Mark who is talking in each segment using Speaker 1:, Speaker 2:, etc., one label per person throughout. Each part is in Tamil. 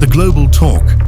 Speaker 1: The Global Talk.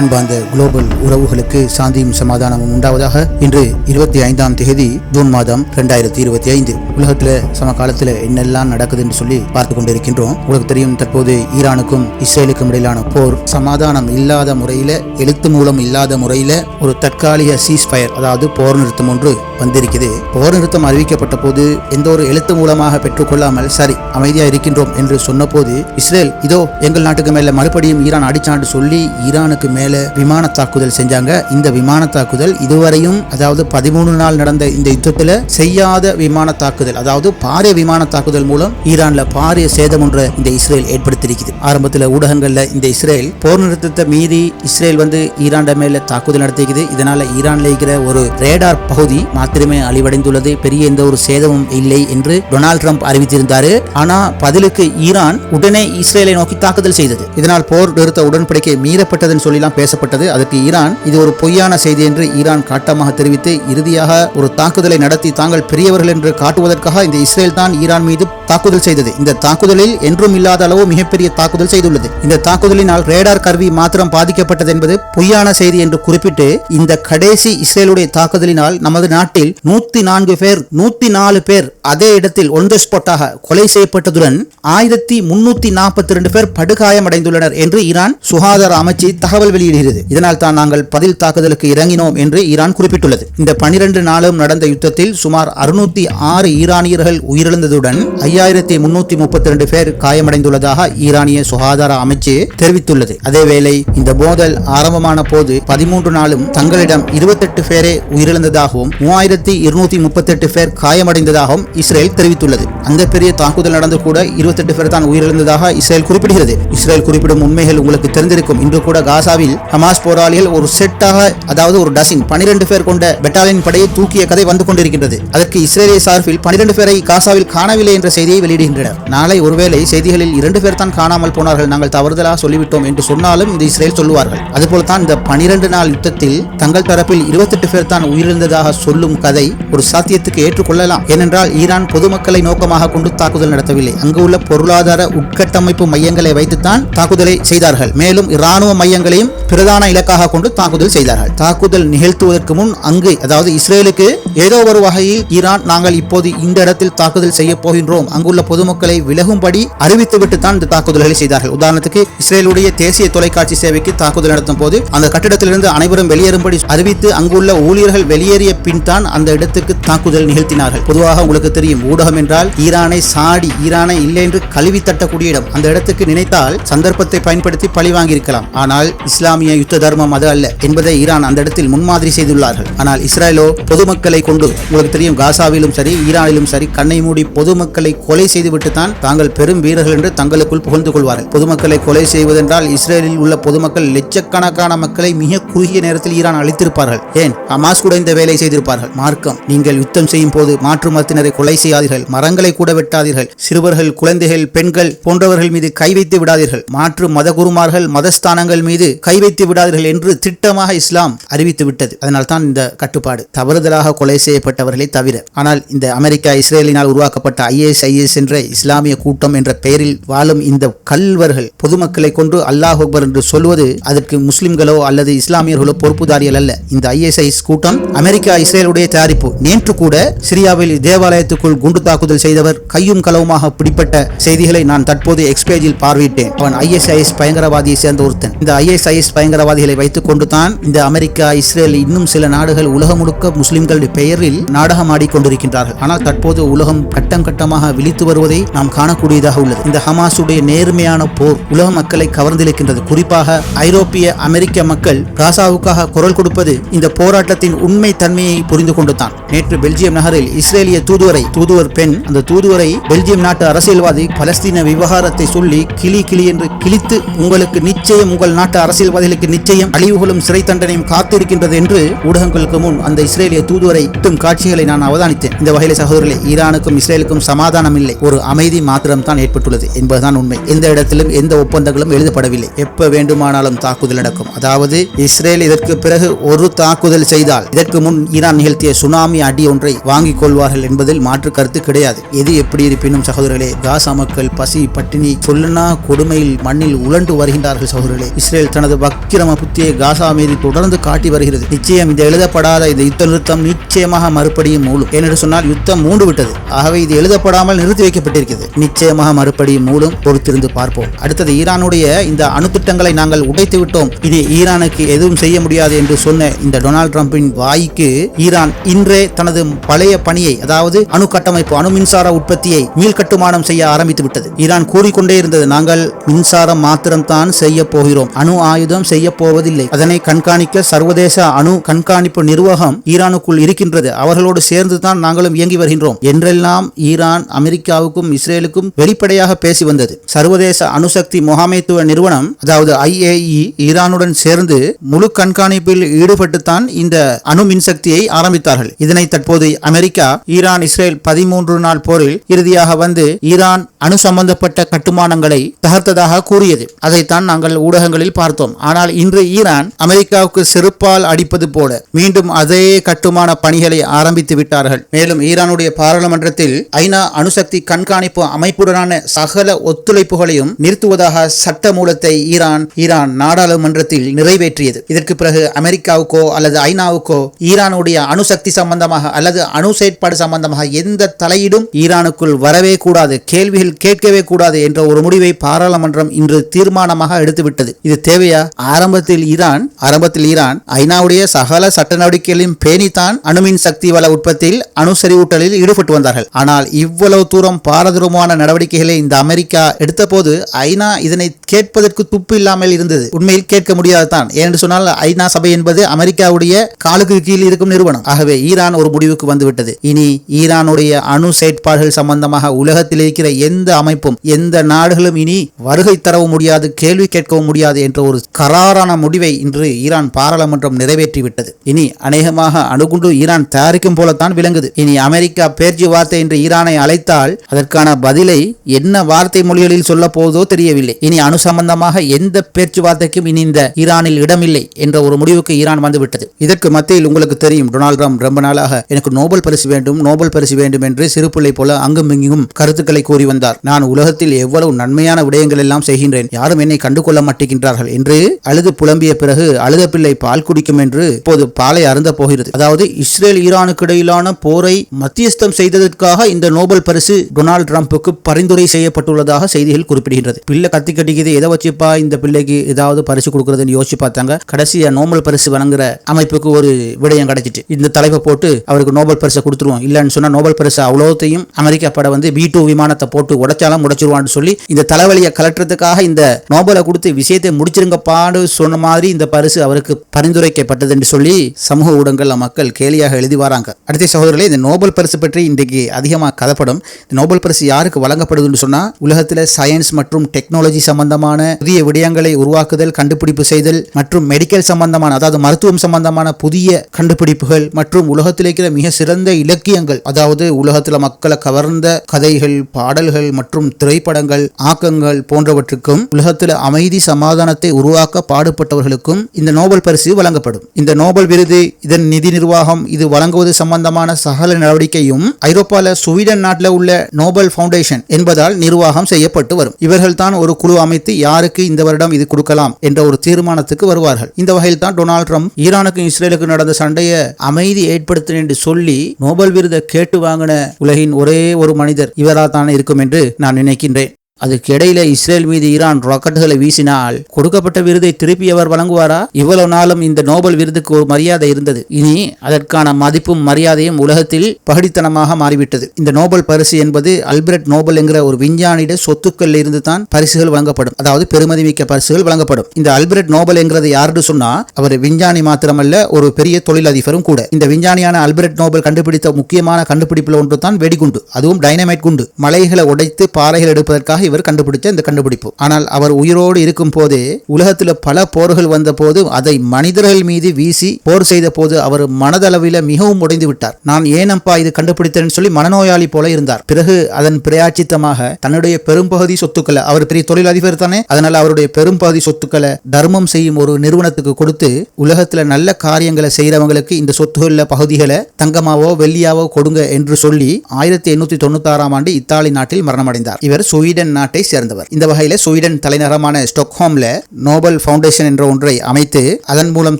Speaker 2: அன்பார்ந்த குளோபல் உறவுகளுக்கு சாந்தியும் சமாதானமும் உண்டாவதாக இன்று இருபத்தி ஐந்தாம் தேதி ஜூன் மாதம் ரெண்டாயிரத்தி இருபத்தி ஐந்து உலகத்துல சமகாலத்துல என்னெல்லாம் நடக்குது என்று சொல்லி பார்த்து கொண்டிருக்கின்றோம். உங்களுக்கு தெரியும் தற்போது ஈரானுக்கும் இஸ்ரேலுக்கும் இடையிலான போர் சமாதானம் இல்லாத முறையில எழுத்து மூலம் இல்லாத முறையில ஒரு தற்காலிக சீஸ் ஃபயர் அதாவது போர் நிறுத்தம் ஒன்று வந்திருக்குது. போர் நிறுத்தம் அறிவிக்கப்பட்ட போது எந்த ஒரு எழுத்து மூலமாக பெற்றுக்கொள்ளாமல் சரி அமைதியா இருக்கின்றோம் என்று சொன்னபோது இஸ்ரேல் இதோ எங்கள் நாட்டுக்கு மேல மறுபடியும் ஈரான் அடிச்சாண்டு சொல்லி ஈரானுக்கு மேல விமான தாக்குதல் செஞ்சாங்க. இந்த விமான தாக்குதல் இதுவரையும் அதாவது பதிமூணு நாள் நடந்த இந்த யுத்தத்தில் செய்யாத விமான தாக்குதல் அதாவது பாரிய விமான தாக்குதல் மூலம் ஈரான்ல பாரிய சேதம் ஒன்று இந்த இஸ்ரேல் ஏற்படுத்தியிருக்குது. ஆரம்பத்தில் ஊடகங்கள்ல இந்த இஸ்ரேல் போர் நிறுத்தத்தை மீறி இஸ்ரேல் வந்து ஈரான் மேல தாக்குதல் நடத்திக்குது இதனால ஈரான்ல இருக்கிற ஒரு ரேடார் பகுதி மாத்திரமே அழிவடைந்துள்ளது. பெரிய எந்த ஒரு சேதமும் இல்லை என்று டொனால்ட் ட்ரம்ப் அறிவித்திருந்தாரு. ஆனா பதிலுக்கு ஈரான் உடனே இஸ்ரேலை நோக்கி தாக்குதல் செய்தது. இதனால் போர் நிறுத்த உடன்படிக்கை மீறப்பட்டதுன்னு சொல்லலாம் பேசப்பட்டது. அதற்கு ஈரான் இது ஒரு பொய்யான செய்தி என்று ஈரான் காட்டமாக தெரிவித்து இறுதியாக ஒரு தாக்குதலை நடத்தி தாங்கள் பெரியவர்கள் என்று காட்டுவதற்காக இந்த இஸ்ரேல் தான் ஈரான் மீது தாக்குதல் செய்தது. இந்த தாக்குதலில் என்றும் இல்லாத அளவு மிகப்பெரிய தாக்குதல் செய்துள்ளது. இந்த தாக்குதலினால் ரேடார் கருவி மாத்திரம் பாதிக்கப்பட்டது என்பது பொய்யான செய்தி என்று குறிப்பிட்டு இந்த கடைசி இஸ்ரேலுடைய தாக்குதலினால் நமது நாட்டில் நூத்தி நான்கு பேர் நூத்தி நாலு பேர் அதே இடத்தில் ஒன் ஸ்பாட்டாக கொலை செய்யப்பட்டதுடன் ஆயிரத்தி முன்னூத்தி நாற்பத்தி ரெண்டு பேர் படுகாயமடைந்துள்ளனர் என்று ஈரான் சுகாதார அமைச்சு தகவல் வெளியிடுகிறது. இதனால் தான் நாங்கள் பதில் தாக்குதலுக்கு இறங்கினோம் என்று ஈரான் குறிப்பிட்டுள்ளது. இந்த பனிரெண்டு நாளும் நடந்த யுத்தத்தில் சுமார் அறுநூத்தி ஆறு ஈரானியர்கள் உயிரிழந்ததுடன் ஐயாயிரத்தி முன்னூத்தி முப்பத்தி ரெண்டு பேர் காயமடைந்துள்ளதாக ஈரானிய சுகாதார அமைச்சு தெரிவித்துள்ளது. அதேவேளை இந்த மோதல் ஆரம்பமான போது பதிமூன்று நாளும் தங்களிடம் இருபத்தெட்டு பேரே உயிரிழந்ததாகவும் மூவாயிரத்தி இருநூத்தி முப்பத்தெட்டு பேர் காயமடைந்ததாகவும் இஸ்ரேல் தெரிவித்துள்ளது. அந்த பெரிய தாக்குதல் நடந்து கூட இருபத்தெட்டு பேர் தான் உயிரிழந்ததாக இஸ்ரேல் குறிப்பிடுகிறது. இஸ்ரேல் குறிப்பிடும் உண்மைகள் உங்களுக்கு தெரிந்திருக்கும். இன்று கூட காசாவில் ஹமாஸ் போராளிகள் ஒரு செட்டாக அதாவது ஒரு டசின் பனிரெண்டு பேர் கொண்ட பெட்டாலியன் படையை தூக்கிய கதை வந்து கொண்டிருக்கின்றது. அதற்கு இஸ்ரேலிய சார்பில் பனிரெண்டு பேரை காசாவில் காணவில்லை என்ற செய்தியை வெளியிடுகின்றனர். நாளை ஒருவேளை செய்திகளில் இரண்டு பேர் தான் காணாமல் போனார்கள் நாங்கள் தவறுதலாக சொல்லிவிட்டோம் என்று சொன்னாலும் இந்த இஸ்ரேல் சொல்லுவார்கள். அதுபோல தான் இந்த பனிரெண்டு நாள் யுத்தத்தில் தங்கள் தரப்பில் இருபத்தெட்டு பேர் தான் உயிரிழந்ததாக சொல்லும் கதை ஒரு சாத்தியத்துக்கு ஏற்றுக்கொள்ளலாம். ஏனென்றால் ஈரான் பொதுமக்களை நோக்கமாக கொண்டு தாக்குதல் நடத்தவில்லை. அங்கு உள்ள பொருளாதார உட்கட்டமைப்பு மையங்களை வைத்துத்தான் தாக்குதலை செய்தார்கள். மேலும் இராணுவ மையங்களையும் பிரதான இலக்காக கொண்டு தாக்குதல் செய்தார்கள். தாக்குதல் நிகழ்த்துவதற்கு முன் அங்கு அதாவது இஸ்ரேலுக்கு ஏதோ ஒரு வகையில் ஈரான் நாங்கள் இப்போது இந்த இடத்தில் தாக்குதல் செய்ய போகின்றோம். அங்குள்ள பொதுமக்களை விலகும்படி அறிவித்துவிட்டு தான் இந்த தாக்குதல்களை செய்தார்கள். உதாரணத்துக்கு இஸ்ரேலுடைய தேசிய தொலைக்காட்சி சேவைக்கு தாக்குதல் நடத்தும் போது அந்த கட்டிடத்திலிருந்து அனைவரும் வெளியேறும்படி அறிவித்து அங்குள்ள ஊழியர்கள் வெளியேறிய பின் தான் அந்த இடத்துக்கு தாக்குதல் நிகழ்த்தினார்கள். பொதுவாக உங்களுக்கு தெரியும் ஊடகம் என்றால் ஈரானை சாடி ஈரானை இல்லை என்று கழுவி தட்டக்கூடிய இடம். அந்த இடத்துக்கு நினைத்தால் சந்தர்ப்பத்தை பயன்படுத்தி பழி வாங்கியிருக்கலாம். ஆனால் இஸ்லாம் இஸ்லாமிய யுத்த தர்மம் அது அல்ல என்பதை ஈரான் அந்த இடத்தில் முன்மாதிரி செய்துள்ளார்கள். ஆனால் இஸ்ரேலோ பொதுமக்களை கொண்டு உங்களுக்கு தெரியும் காசாவிலும் சரி ஈரானிலும் சரி கண்ணை மூடி பொதுமக்களை கொலை செய்துவிட்டு தான் தாங்கள் பெரும் வீரர்கள் என்று தங்களுக்குள் புகழ்ந்து கொள்வார்கள். பொதுமக்களை கொலை செய்வதென்றால் இஸ்ரேலில் உள்ள பொதுமக்கள் லட்சக்கணக்கான மக்களை மிக குறுகிய நேரத்தில் ஈரான் அழித்திருப்பார்கள். ஏன்? ஹமாஸ் கூட இந்த வேலை செய்திருப்பார்கள். மார்க்கம் நீங்கள் யுத்தம் செய்யும் போது மாற்று மதத்தினரை கொலை செய்யாதீர்கள் மரங்களை கூட வெட்டாதீர்கள் சிறுவர்கள் குழந்தைகள் பெண்கள் போன்றவர்கள் மீது கை வைத்து விடாதீர்கள். மாற்று மத குருமார்கள் மதஸ்தானங்கள் மீது கை வைத்து விடாதீர்கள் என்று திட்டமாக இஸ்லாம் அறிவித்து விட்டது. அதனால் தான் இந்த கட்டுப்பாடு. தவறுதலாக கொலை செய்யப்பட்டவர்களை தவிர. ஆனால் இந்த அமெரிக்கா இஸ்ரேலினால் உருவாக்கப்பட்ட ஐஏஎஸ் ஐஎஸ் என்ற இஸ்லாமிய கூட்டம் என்ற பெயரில் வாழும் இந்த கல்வர்கள் பொதுமக்களை கொண்டு அல்லாஹ் அக்பர் என்று சொல்வது அதற்கு முஸ்லிம்களோ அல்லது இஸ்லாமியர்களோ பொறுப்புதாரிகள் அல்ல. இந்த ஐஎஸ்ஐஎஸ் கூட்டம் அமெரிக்கா இஸ்ரேலுடைய தயாரிப்பு. நேற்று கூட சிரியாவில் தேவாலயத்துக்குள் குண்டு தாக்குதல் செய்தவர் கையும் களவுமாக பிடிப்பட்ட செய்திகளை நான் தற்போது எக்ஸ்பேஜில் பார்வையிட்டேன். அவன் ஐஎஸ்ஐஎஸ் பயங்கரவாதியை சேர்ந்த ஒருத்தன். இந்த ஐஎஸ்ஐஎஸ் பயங்கரவாதிகளை வைத்துக் கொண்டு தான் இந்த அமெரிக்கா இஸ்ரேல் இன்னும் சில நாடுகள் உலகம் முழுக்க முஸ்லிம்களுடைய பெயரில் நாடகம் ஆடிக்கொண்டிருக்கின்றார்கள் ஆனால் தற்போது உலகம் கட்டம் கட்டமாக விழித்து வருவதை நாம் காணக்கூடியதாக உள்ளது. இந்த ஹமாஸுடைய நேர்மையான போர் உலக மக்களை கவர்ந்திருக்கின்றது குறிப்பாக ஐரோப்பிய அமெரிக்க மக்கள் காசாவுக்காக குரல் கொடுப்பது இந்த போராட்டத்தின் உண்மை தன்மையை புரிந்து கொண்டு தான் நேற்று பெல்ஜியம் நகரில் இஸ்ரேலிய தூதுவரை தூதுவர் பெண் அந்த தூதுவரை பெல்ஜியம் நாட்டு அரசியல்வாதி பலஸ்தீன விவகாரத்தை சொல்லி கிளி கிளி என்று கிழித்து உங்களுக்கு நிச்சயம் உங்கள் நாட்டு அரசியல்வாதிகள் இஸ்ரேலுக்கு நிச்சயம் அழிவுகளும் சிறை தண்டனையும் காத்திருக்கின்றது என்று ஊடகங்களுக்கு முன் அந்த இஸ்ரேலிய தூதுவரை திட்டும் காட்சிகளை நான் அவதானித்தேன். இந்த வகையில் சகோதரர்களே ஈரானுக்கும் இஸ்ரேலுக்கும் சமாதானம் இல்லை ஒரு அமைதி மாத்திரம் தான் ஏற்பட்டுள்ளது என்பதுதான் உண்மை. எந்த இடத்திலும் எந்த ஒப்பந்தங்களும் எழுதப்படவில்லை. எப்ப வேண்டுமானாலும் தாக்குதல் நடக்கும். அதாவது இஸ்ரேல் இதற்கு பிறகு ஒரு தாக்குதல் செய்தால் இதற்கு முன் ஈரான் நிகழ்த்திய சுனாமி அடி ஒன்றை வாங்கிக் கொள்வார்கள் என்பதில் மாற்று கருத்து கிடையாது. எது எப்படி இருப்பினும் சகோதரர்களே காசா மக்கள் பசி பட்டினி சொல்லுனா கொடுமையில் மண்ணில் உழண்டு வருகின்றார்கள் சகோதரர்களே. இஸ்ரேல் தனது அக்கிரம புத்தியை காசா மீது தொடர்ந்து காட்டி வருகிறது. நிச்சயம் இந்த எழுதப்படாத இந்த யுத்த நிறுத்தம் நிச்சயமாக மறுபடியும் மூலும் ஏனென்று சொன்னால் யுத்தம் மூண்டு விட்டது ஆகவே இது எழுதப்படாமல் நிறுத்தி வைக்கப்பட்டிருக்கிறது. நிச்சயமாக மறுபடியும் மூலம் பொறுத்திருந்து பார்ப்போம். அடுத்தது ஈரானுடைய இந்த அணு திட்டங்களை நாங்கள் உடைத்து விட்டோம். இது ஈரானுக்கு எதுவும் செய்ய முடியாது என்று சொன்ன இந்த டொனால்ட் டிரம்பின் வாய்க்கு ஈரான் இன்றே தனது பழைய பணியை அதாவது அணு கட்டமைப்பு அணு மின்சார உற்பத்தியை மீள்கட்டுமானம் செய்ய ஆரம்பித்து விட்டது. ஈரான் கூறிக்கொண்டே இருந்தது நாங்கள் மின்சாரம் மாத்திரம்தான் செய்ய போகிறோம். அணு ஆயுதம் செய்ய போவதில்லை அதனை கண்காணிக்க சர்வதேச அணு கண்காணிப்பு நிர்வாகம் ஈரானுக்குள் இருக்கின்றது. அவர்களோடு சேர்ந்துதான் நாங்களும் இயங்கி வருகின்றோம். என்றெல்லாம் ஈரான் அமெரிக்காவுக்கும் இஸ்ரேலுக்கும் வெளிப்படையாக பேசி வந்தது. சர்வதேச அணுசக்தி முகாமைத்துவ நிறுவனம் அதாவது ஐஏஇ ஈரானுடன் சேர்ந்து முழு கண்காணிப்பில் ஈடுபட்டுத்தான் இந்த அணு மின்சக்தியை ஆரம்பித்தார்கள். இதனை தற்போது அமெரிக்கா ஈரான் இஸ்ரேல் பதிமூன்று நாள் போரில் இறுதியாக வந்து ஈரான் அணு சம்பந்தப்பட்ட கட்டுமானங்களை தகர்த்ததாக கூறியது. அதைத்தான் நாங்கள் ஊடகங்களில் பார்த்தோம். ஆனால் இன்று ஈரான் அமெரிக்காவுக்கு செருப்பால் அடிப்பது போல மீண்டும் அதே கட்டுமான பணிகளை ஆரம்பித்து விட்டார்கள். மேலும் ஈரானுடைய பாராளுமன்றத்தில் ஐநா அணுசக்தி கண்காணிப்பு அமைப்புடனான சகல ஒத்துழைப்புகளையும் நிறுத்துவதாக சட்ட மூலத்தை ஈரான் ஈரான் நாடாளுமன்றத்தில் நிறைவேற்றியது. இதற்கு பிறகு அமெரிக்காவுக்கோ அல்லது ஐநாவுக்கோ ஈரானுடைய அணுசக்தி சம்பந்தமாக அல்லது அணு செயற்பாடு சம்பந்தமாக எந்த தலையீடும் ஈரானுக்குள் வரவே கூடாது கேள்விகள் கேட்கவே கூடாது என்ற ஒரு முடிவை பாராளுமன்றம் இன்று தீர்மானமாக எடுத்துவிட்டது. இது தேவையா? ஆரம்பத்தில் ஈரான் ஆரம்பத்தில் ஈரான் ஐநாவுடைய சகல சட்ட நடவடிக்கைகளையும் பேணித்தான் அணுமின் சக்தி வள உற்பத்தியில் அணு செறிவூட்டலில் ஈடுபட்டு வந்தார்கள். ஆனால் இவ்வளவு தூரம் பாரதூரமான நடவடிக்கைகளை இந்த அமெரிக்கா எடுத்தபோது ஐநா இதனை கேட்பதற்கு துப்பு இல்லாமல் இருந்தது. உண்மையில் கேட்க முடியாதுதான் ஏனென்று சொன்னால் ஐநா சபை என்பது அமெரிக்காவுடைய காலுக்கு கீழ் இருக்கும் நிறுவனம். ஆகவே ஈரான் ஒரு முடிவுக்கு வந்துவிட்டது. இனி ஈரானுடைய அணு செயற்பாடுகள் சம்பந்தமாக உலகத்தில் இருக்கிற எந்த அமைப்பும் எந்த நாடுகளும் இனி வருகை தரவும் முடியாது கேள்வி கேட்கவும் முடியாது என்ற ஒரு கராரான முடிவை இன்று ஈரான் பாராளுமன்றம் நிறைவேற்றிவிட்டது. இனி அநேகமாக அணுகுண்டு ஈரான் தயாரிக்கும் போலத்தான் விளங்குது. இனி அமெரிக்கா பேச்சு வார்த்தை என்று ஈரானை அழைத்தால் அதற்கான பதிலை என்ன வார்த்தை மொழிகளில் சொல்ல போவதோ தெரியவில்லை. இனி அணு சம்பந்தமாக எந்த பேச்சுவார்த்தைக்கும் இனி இந்த ஈரானில் இடமில்லை என்ற ஒரு முடிவுக்கு ஈரான் வந்துவிட்டது. இதற்கு மத்தியில் உங்களுக்கு தெரியும் டொனால்ட் ட்ரம்ப் ரொம்ப நாளாக எனக்கு நோபல் பரிசு வேண்டும் நோபல் பரிசு வேண்டும் என்று சிறு பிள்ளை போல அங்கும் இங்கும் கருத்துக்களை கூறி வந்தார். நான் உலகத்தில் எவ்வளவு நன்மையான விடயங்கள் எல்லாம் செய்கின்றேன். யாரும் என்னை கண்டுகொள்ள மாட்டேங்கின்றார்கள் என்று அழுது புலம்பிய பிறகு அழுத பிள்ளை பால் குடிக்கும் என்று இப்போது பாலை அருந்த போகிறது. அதாவது இஸ்ரேல் ஈரானுக்கு இடையிலான போரை மத்தியஸ்தம் செய்ததற்காக இந்த நோபல் பரிசு டொனால்ட் ட்ரம்புக்கு பரிந்துரை செய்யப்பட்டுள்ளதாக செய்திகள் குறிப்பிடுகின்றது. பிள்ளை கத்தி கட்டிக்குது எதை வச்சுப்பா இந்த பிள்ளைக்கு ஏதாவது பரிசு கொடுக்கறதுன்னு யோசிச்சு பார்த்தாங்க. கடைசியா நோபல் பரிசு வழங்குற அமைப்புக்கு ஒரு விடயம் கிடைச்சிட்டு இந்த தலைப்பை போட்டு அவருக்கு நோபல் பரிசை கொடுத்துருவோம். இல்லைன்னு சொன்னா நோபல் பரிசு அவ்வளோத்தையும் அமெரிக்கா பட வந்து பி டூ விமானத்தை போட்டு உடைச்சாலும் உடைச்சிருவான்னு சொல்லி இந்த தலைவலியை கலட்டுறதுக்காக இந்த நோபலை கொடுத்து விஷயத்தை முடிச்சிருங்கப்பா முடிச்சிருங்கப்பாடு சொன்ன மாதிரி இந்த பரிசு அவருக்கு பரிந்துரைக்கப்பட்டது என்று சொல்லி சமூக ஊடகங்கள் மக்கள் கேலியாக எழுதி வராங்க. அடுத்த சகோதரர்களே இந்த நோபல் பரிசு பற்றி இன்றைக்கு அதிகமாக கதப்படும். இந்த நோபல் பரிசு யாருக்கு வழங்கப்படுதுன்னு சொன்னா உலகத்தில் சயின்ஸ் மற்றும் டெக்னாலஜி சம்பந்தமான புதிய விடயங்களை உருவாக்குதல் கண்டுபிடிப்பு செய்தல் மற்றும் மெடிக்கல் சம்பந்தமான அதாவது மருத்துவம் சம்பந்தமான புதிய கண்டுபிடிப்புகள் மற்றும் உலகத்தில் இருக்கிற மிக சிறந்த இலக்கியங்கள் அதாவது உலகத்தில் மக்களை கவர்ந்த கதைகள் பாடல்கள் மற்றும் திரைப்படங்கள் ஆக்கங்கள் போன்றவற்றுக்கும் உலகத்தில் அமைதி சமாதானத்தை உருவாக்க பாடுபட்டவர்களுக்கும் இந்த நோபல் பரிசு வழங்கப்படும். இந்த நோபல் விருது இதன் நிதி நிர்வாகம் இது வழங்குவது சம்பந்தமான சகல நடவடிக்கையும் ஐரோப்பால ஸ்வீடன் நாட்டில் உள்ள நோபல் ஃபவுண்டேஷன் என்பதால் நிர்வாகம் செய்யப்பட்டு வரும். இவர்கள் தான் ஒரு குழு அமைத்து யாருக்கு இந்த வருடம் இது கொடுக்கலாம் என்ற ஒரு தீர்மானத்துக்கு வருவார்கள். இந்த வகையில் தான் டொனால்ட் ட்ரம்ப் ஈரானுக்கும் இஸ்ரேலுக்கும் நடந்த சண்டையை அமைதி ஏற்படுத்தின என்று சொல்லி நோபல் விருதை கேட்டு வாங்கின உலகின் ஒரே ஒரு மனிதர் இவரா தான் இருக்கும் என்று நான் நினைக்கின்றேன். அதுக்கிடையில இஸ்ரேல் மீது ஈரான் ராக்கெட்டுகளை வீசினால் கொடுக்கப்பட்ட விருதை திருப்பி அவர் வழங்குவாரா? இவ்வளவு நாளும் இந்த நோபல் விருதுக்கு ஒரு மரியாதை இருந்தது. இனி அதற்கான மதிப்பும் மரியாதையும் உலகத்தில் பகடித்தனமாக மாறிவிட்டது. இந்த நோபல் பரிசு என்பது அல்பிரட் நோபல் என்கிற ஒரு விஞ்ஞானிட சொத்துக்கள் இருந்து தான் பரிசுகள் வழங்கப்படும். அதாவது பெருமதி மிக்க பரிசுகள் வழங்கப்படும். இந்த அல்பிரட் நோபல் என்கிறது யாருன்னு சொன்னா அவர் விஞ்ஞானி மாத்திரமல்ல ஒரு பெரிய தொழிலதிபரும் கூட. இந்த விஞ்ஞானியான அல்பிரட் நோபல் கண்டுபிடித்த முக்கியமான கண்டுபிடிப்புல ஒன்று தான் வெடிகுண்டு. அதுவும் டைனமைட் குண்டு. மலைகளை உடைத்து பாறைகள் எடுப்பதற்காக இவர் கண்டுபிடிச்ச இந்த கண்டுபிடிப்பு. ஆனால் அவர் உயிரோடு இருக்கும் போதே உலகத்தில் பல போர்கள் வந்த போது அதை மனிதர்கள் மீது வீசி போர் செய்த போது அவர் மனதளவில் மிகவும் உடைந்து விட்டார் நான் ஏனப்பா இது கண்டுபிடித்தேன்னு சொல்லி மனநோயாளி போல இருந்தார். பிறகு அதன் பிரயாச்சித்தமாக தன்னுடைய பெரும்பகுதி சொத்துக்களை அவர் பெரிய தொழிலதிபர் தானே அதனால அவருடைய பெரும்பகுதி சொத்துக்களை தர்மம் செய்யும் ஒரு நிறுவனத்துக்கு கொடுத்து உலகத்துல நல்ல காரியங்களை செய்யறவங்களுக்கு இந்த சொத்துக்கள பகுதிகளை தங்கமாவோ வெள்ளியாவோ கொடுங்க என்று சொல்லி ஆயிரத்தி எண்ணூத்தி தொண்ணூத்தி ஆறாம் ஆண்டு இத்தாலி நாட்டில் மரணமடைந்தார். இவர் ஸ்வீடன் நாட்டை சேர்ந்தவர். இந்த வகையில ஸ்வீடன் தலைநகரமான ஸ்டாக்ஹோம்ல நோபல் ஃபவுண்டேஷன் என்ற ஒன்றை அமைத்து அதன் மூலம்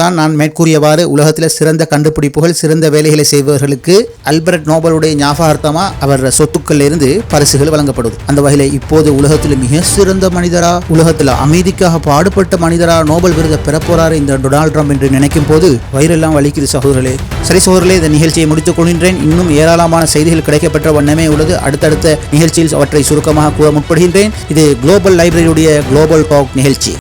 Speaker 2: தான் நான் மேற்கூறியவாறு உலகத்தில் சிறந்த கண்டுபிடிப்புகள் சிறந்த வேலைகளை செய்பவர்களுக்கு அல்பர்ட் நோபலுடைய ஞாபகார்த்தமா அவர் சொத்துக்கள் இருந்து பரிசுகள் வழங்கப்படுது. அந்த வகையில இப்போது உலகத்தில் மிக சிறந்த மனிதரா உலகத்தில் அமைதிக்காக பாடுபட்ட மனிதரா நோபல் விருதை பெறப்போறாரு இந்த டொனால்ட் ட்ரம்ப் என்று நினைக்கும் போது வயிறெல்லாம் வலிக்குது சகோதரர்களே. சரி சகோதரர்களே இந்த நிகழ்ச்சியை முடித்துக் கொள்கின்றேன். இன்னும் ஏராளமான செய்திகள் கிடைக்கப்பெற்ற வண்ணமே உள்ளது. அடுத்தடுத்த நிகழ்ச்சியில் அவற்றை சுருக்கமாக கூற முற்படுகின்றேன் இது குளோபல் லைப்ரரியுடைய குளோபல் டாக் நிகழ்ச்சி.